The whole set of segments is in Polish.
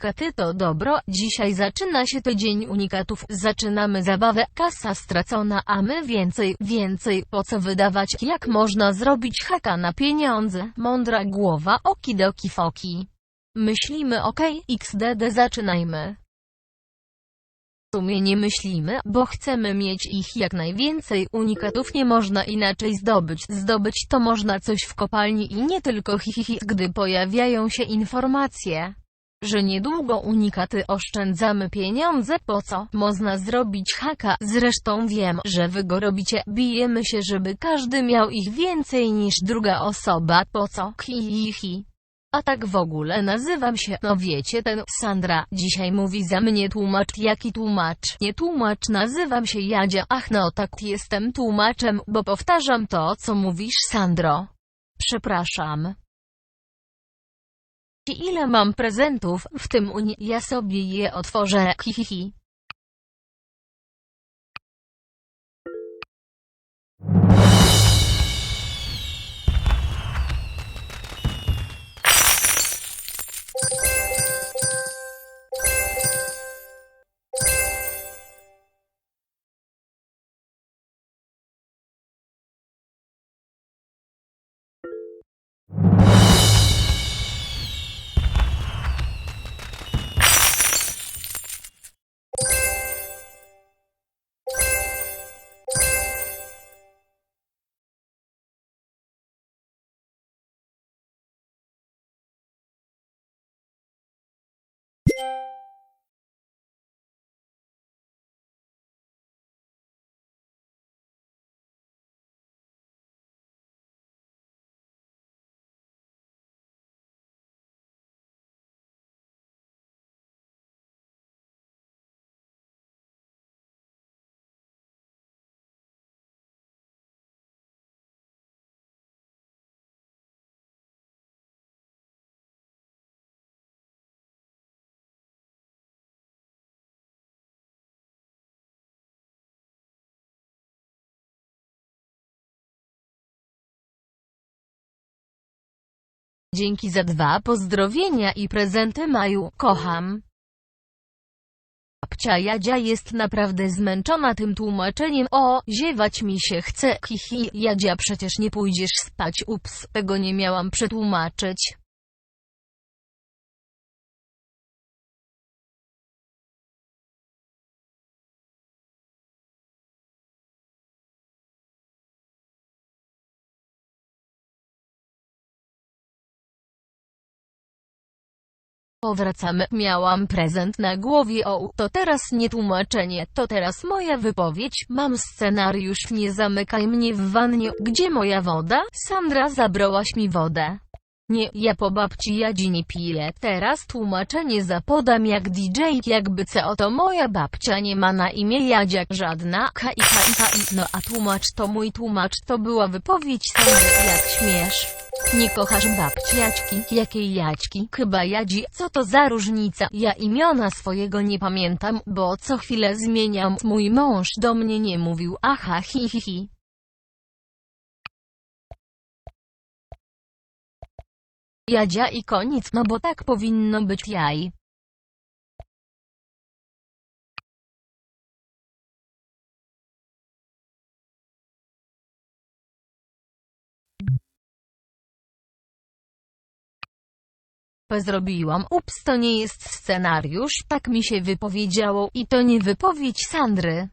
Katy to dobro, dzisiaj zaczyna się tydzień unikatów, zaczynamy zabawę, kasa stracona, a my więcej, więcej, po co wydawać, jak można zrobić haka na pieniądze, mądra głowa, okidoki foki. Myślimy ok, xdd zaczynajmy. W sumie nie myślimy, bo chcemy mieć ich jak najwięcej, unikatów nie można inaczej zdobyć, zdobyć to można coś w kopalni i nie tylko hihihi, gdy pojawiają się informacje że niedługo unikaty oszczędzamy pieniądze, po co? Można zrobić haka, zresztą wiem, że wy go robicie, bijemy się, żeby każdy miał ich więcej niż druga osoba, po co? Hihihi. A tak w ogóle nazywam się, no wiecie ten, Sandra, dzisiaj mówi za mnie tłumacz, jaki tłumacz? Nie tłumacz, nazywam się Jadzia, ach no tak, jestem tłumaczem, bo powtarzam to, co mówisz Sandro. Przepraszam. Ile mam prezentów, w tym uni, ja sobie je otworzę, hihihi. Dzięki za dwa pozdrowienia i prezenty Maju, kocham. Babcia Jadzia jest naprawdę zmęczona tym tłumaczeniem, o, ziewać mi się chce, hihi, Jadzia przecież nie pójdziesz spać, ups, tego nie miałam przetłumaczyć. Powracamy, miałam prezent na głowie, o, to teraz nie tłumaczenie, to teraz moja wypowiedź, mam scenariusz, nie zamykaj mnie w wannie, gdzie moja woda? Sandra zabrałaś mi wodę. Nie, ja po babci Jadzi nie piję, teraz tłumaczenie zapodam jak DJ, jakby co. Oto moja babcia nie ma na imię Jadziak żadna, ka i ka i ka i, no a tłumacz to mój tłumacz, to była wypowiedź Sandry, jak śmiesz. Nie kochasz babci Jaćki? Jakiej Jaćki? Chyba Jadzi. Co to za różnica? Ja imiona swojego nie pamiętam, bo co chwilę zmieniam. Mój mąż do mnie nie mówił. Aha, hi hi hi. Jadzia i koniec, no bo tak powinno być jaj. Zrobiłam, ups to nie jest scenariusz, tak mi się wypowiedziało i to nie wypowiedź Sandry.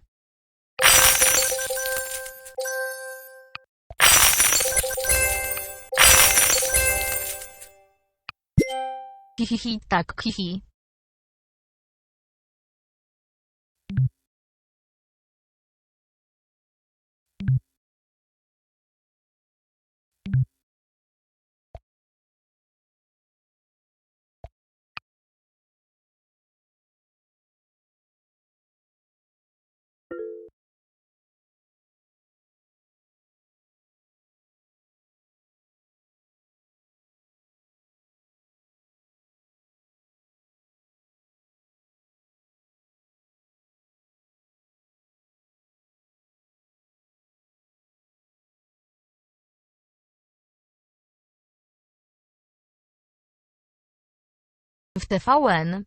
Hihihi, tak, hihi. w tvn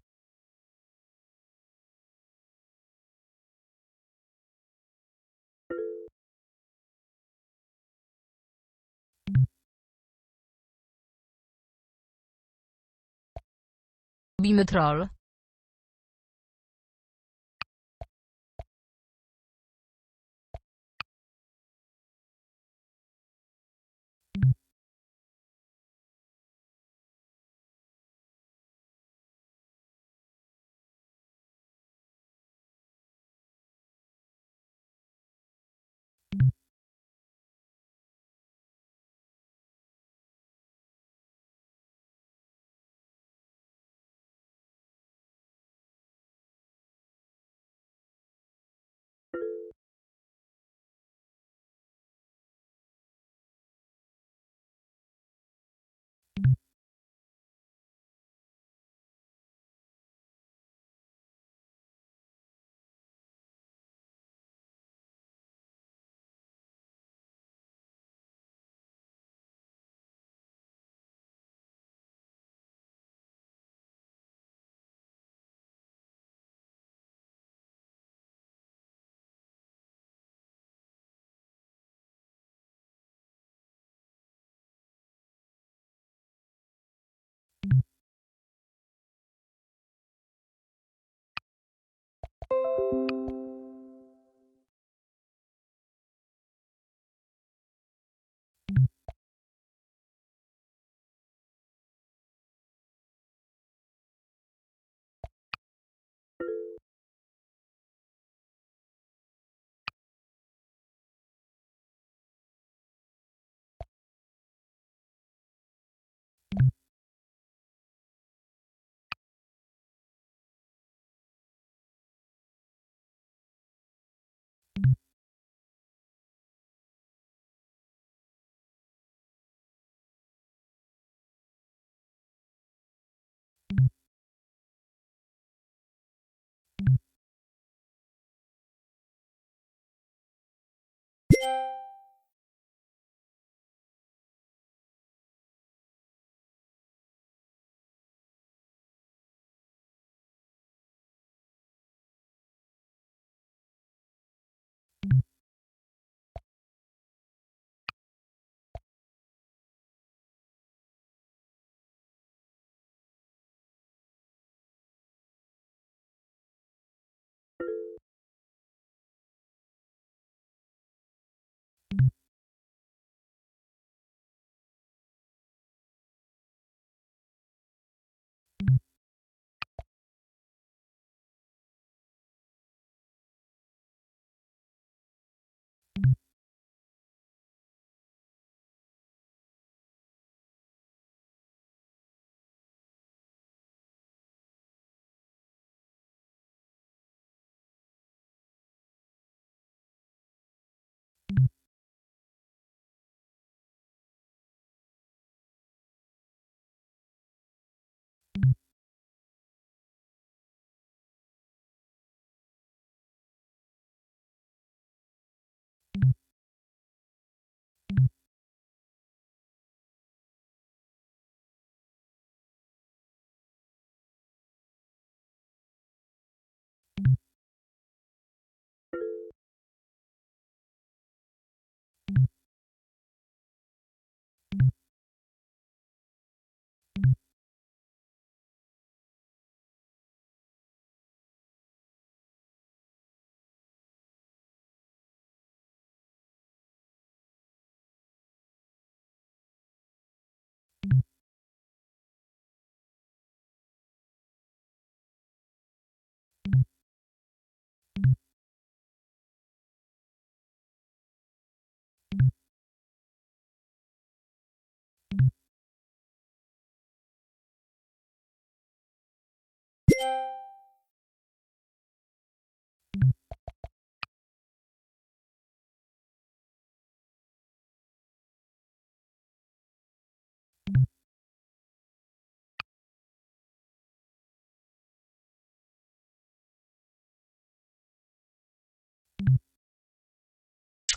Robimy troll.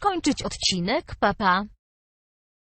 Kończyć odcinek, papa.